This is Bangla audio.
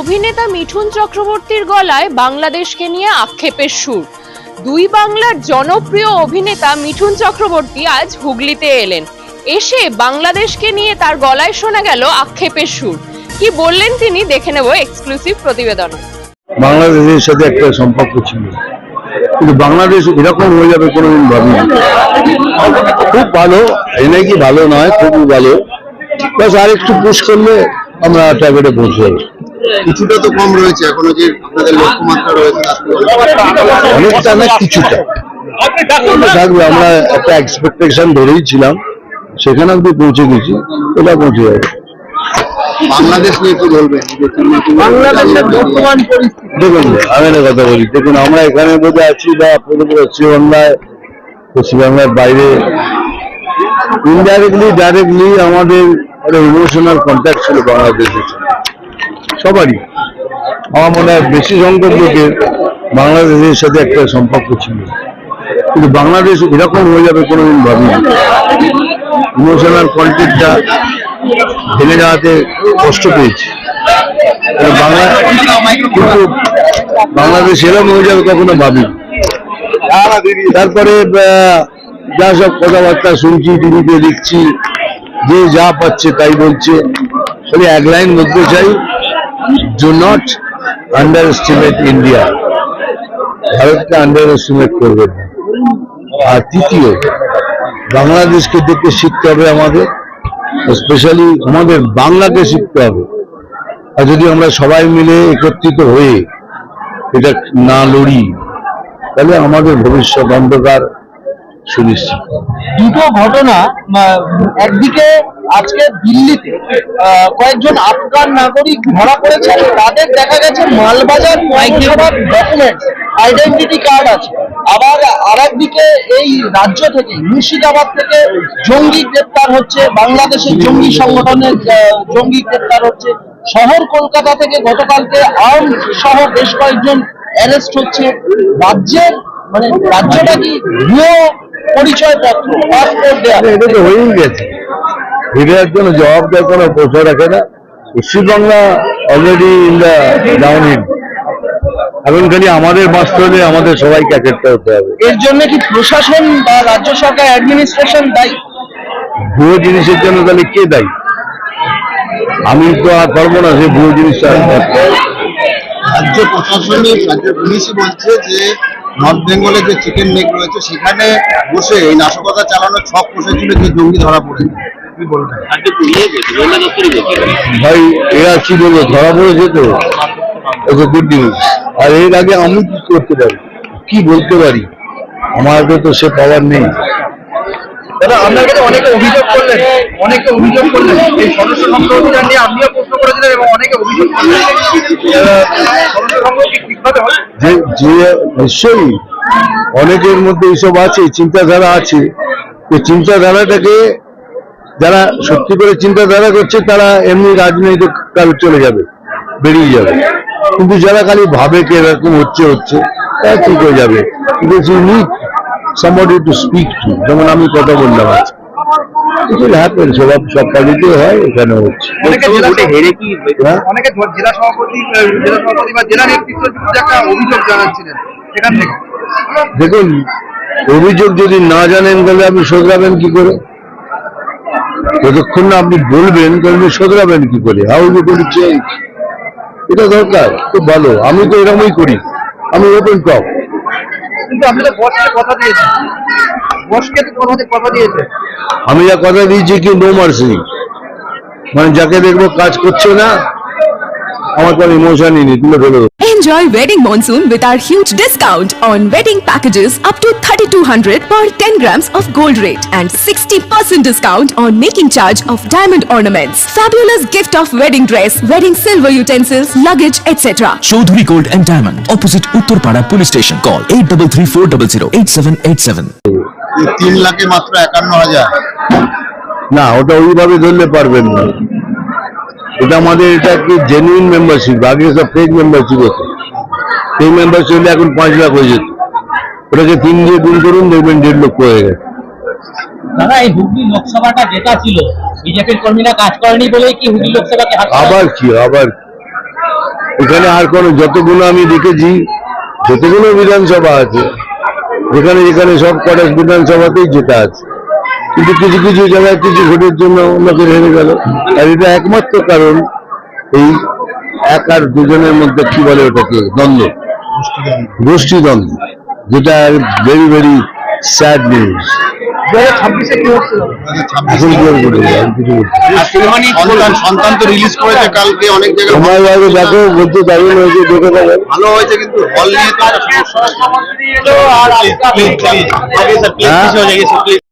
অভিনেতা মিঠুন চক্রবর্তীর গলায় বাংলাদেশকে নিয়ে আক্ষেপের সুর। দুই বাংলার জনপ্রিয় অভিনেতা মিঠুন চক্রবর্তী আজ হুগলিতে এলেন। এসে বাংলাদেশকে নিয়ে তার গলায় শোনা গেল আক্ষেপের সুর। কি বললেন তিনি দেখে নেব এক্সক্লুসিভ প্রতিবেদন। বাংলাদেশের সাথে একটা সম্পর্ক ছিল। কিন্তু বাংলাদেশ এরকম হয়ে যাবে কোনোদিন ভাবিনি। খুব ভালো এই নাকি ভালো নয়, খুবই ভালো। বাস আর একটু পুশ করলে আমরা টার্গেটে পৌঁছে যাব। কিছুটা তো কম রয়েছে এখনও যে আপনাদের লক্ষ্যমাত্রা রয়েছে অনেকটা না কিছুটা। থাকবে আমরা একটা এক্সপেকটেশন ধরেই ছিলাম সেখানে অব্দি পৌঁছে গেছি এটা পৌঁছে যাবে। বাংলাদেশ নিয়ে কি বলবেন? দেখুন আমি একটা কথা বলি দেখুন আমরা এখানে বোধহয় আছি বা পশ্চিমবাংলায় পশ্চিমবাংলার বাইরে। ইনডাইরেক্টলি ডাইরেক্টলি আমাদের একটা ইমোশনাল কন্ট্যাক্ট ছিল বাংলাদেশের সবারই। আমার মনে হয় বেশি সংখ্যক লোকের বাংলাদেশের সাথে একটা সম্পর্ক ছিল। কিন্তু বাংলাদেশ এরকম হয়ে যাবে কোনোদিন ভাবিনি ইমোশনাল কন্ট্যাক্টটা ভেঙে যাওয়াতে কষ্ট পেয়েছি। বাংলা কিন্তু বাংলাদেশ এরকম হয়ে যাবে কখনো ভাবি তারপরে যা সব কথাবার্তা শুনছি, টিভিতে দেখছি, যে যা পাচ্ছে তাই বলছে। এক লাইন বলতে চাই do not underestimate India ভারতকে আন্ডার এস্টিমেট করবেন না। আর তৃতীয়, বাংলাদেশকে দেখে শিখতে হবে আমাদের স্পেশালি আমাদের বাংলাকে শিখতে হবে। আর যদি আমরা সবাই মিলে একত্রিত হয়ে এটা না লড়ি, তাহলে আমাদের ভবিষ্যৎ অন্ধকার সুনিশ্চিত। দুটো ঘটনা একদিকে আজকে দিল্লিতে কয়েকজন আফগান নাগরিক ধরা পড়েছেন, তাদের দেখা গেছে মালবাজার পৌরসভার ডকুমেন্টস আইডেন্টিটি কার্ড আছে। আবার আর একদিকে এই রাজ্য থেকে, মুর্শিদাবাদ থেকে জঙ্গি গ্রেপ্তার হচ্ছে, বাংলাদেশের জঙ্গি সংগঠনের জঙ্গি গ্রেপ্তার হচ্ছে। শহর কলকাতা থেকে গতকালকে আর্ম সহ বেশ কয়েকজন অ্যারেস্ট হচ্ছে। রাজ্যের মানে রাজ্যটা কি পরিচয়পত্র পাসপোর্ট দেওয়া এটা তো হয়েই গেছে। এটার জন্য জবাব দেওয়ার কোনো প্রশ্ন রাখে না। Paschimbangla already in the downhill এখন খালি আমাদের বাঁচতে হলে আমাদের সবাইকে একটা হতে হবে। এর জন্য কি প্রশাসন বা রাজ্য সরকার অ্যাডমিনিস্ট্রেশন দায়ী? ভুয়ো জিনিসের জন্য তাহলে কে দায়ী? আমি তো আর পারব না যে ভুয়ো জিনিসটা। রাজ্য প্রশাসনিক রাজ্যের পুলিশই বলছে যে নর্থ বেঙ্গলে যে চিকেন নেক রয়েছে সেখানে বসে এই নাশকতা চালানোর ছক কষেছিল যে জঙ্গি ধরা পড়েছে। কি ভাই এরা কি বলব ধরা পড়েছে তো। গুড নিউজ আর এর আগে আমি কি করতে পারি? কি বলতে পারি? আমার তো সে পাওয়ার নেই। দাদা আপনার কাছে অনেকে অভিযোগ করলেন। অনেকে অভিযোগ করলেন। এই সদস্য সংগ্রহ অভিযান নিয়ে আপনিও প্রশ্ন করেছিলেন এবং অনেকে অভিযোগ করলেন। সদস্য সংগ্রহ কি ঠিকভাবে হয় যে যে নিশ্চয়ই অনেকের মধ্যে এইসব আছে, চিন্তাধারা আছে, এই চিন্তাধারাটাকে যারা সত্যি করে চিন্তাধারা করছে, তারা এমনি রাজনৈতিক কালে চলে যাবে, বেরিয়ে যাবে। কিন্তু যারা খালি ভাবে কি এরকম হচ্ছে হচ্ছে, তারা ঠিক হয়ে যাবে। কিন্তু you need to speak to যেমন আমি কথা বললাম আজকে। হ্যাপেন সব হয় এখানে হচ্ছে। অনেকে জেলা হেরে কি হ্যাঁ? অনেকে জেলা সভাপতি জেলা সভাপতি বা জেলা বিরুদ্ধে একটা অভিযোগ জানাচ্ছিলেন সেখান থেকে। দেখুন অভিযোগ যদি না জানেন তাহলে আপনি শোধরাবেন কি করে? যতক্ষণ না আপনি বলবেন তাহলে শোধরাবেন কি করে? হাউ ইউ গোইং চেঞ্জ এটা দরকার খুব ভালো। আমি তো এরকমই করি। আমি ওপেন টক কিন্তু আপনি তো বসকে কথা দিয়েছেন। আমি যা কথা দিয়েছি কি নো মার্সি মানে যাকে দেখব কাজ করছে না আমার কোনো ইমোশনই নেই তুলে ফেলে Enjoy wedding monsoon with our huge discount on wedding packages up to 3200 per 10 grams of gold rate and 60% discount on making charge of diamond ornaments. Fabulous gift of wedding dress, wedding silver utensils, luggage, etc. Chaudhary Gold and Diamond, opposite Uttarpara Police Station. Call 8334008787. তিন লাখে মাত্র একান্ন হাজার। না ওটা ওইভাবে ধরলে পারবেন না। এটা আমাদের এটা কি জেনুইন মেম্বারশিপ আগে সব ফেক মেম্বারশিপ হতো। সেই মেম্বারশিপ হলে এখন পাঁচ লাখ হয়ে যেত। ওটাকে তিন দিয়ে গুণ করুন দেখবেন দেড় লক্ষ হয়ে গেছে। দাদা এই হুগলি লোকসভাটা যেটা ছিল বিজেপির কর্মীরা কাজ করেনি বলেই কি হুগলি লোকসভাকে? আবার কি আবার এখানে আর কোনো যতগুলো আমি দেখেছি যতগুলো বিধানসভা আছে যেখানে যেখানে সব কলেজ বিধানসভাতেই জেতা আছে। কিন্তু কিছু কিছু জায়গায় কিছু ভোটের জন্য অন্যকে হেরে গেল। আর এটা একমাত্র কারণ এই এক আর দুজনের মধ্যে কি বলে ওটাকে দ্বন্দ্ব গোষ্ঠী দ্বন্দ্ব। যেটা ভেরি ভেরি স্যাড নিউজ সন্তান সন্তান তো রিলিজ করেছে কালকে অনেক জায়গায় সময় লাগে দেখো বলতে দারুণ হয়েছে দেখে দেবেন ভালো হয়েছে কিন্তু হল নিয়ে তো সমস্যা আছে। হ্যাঁ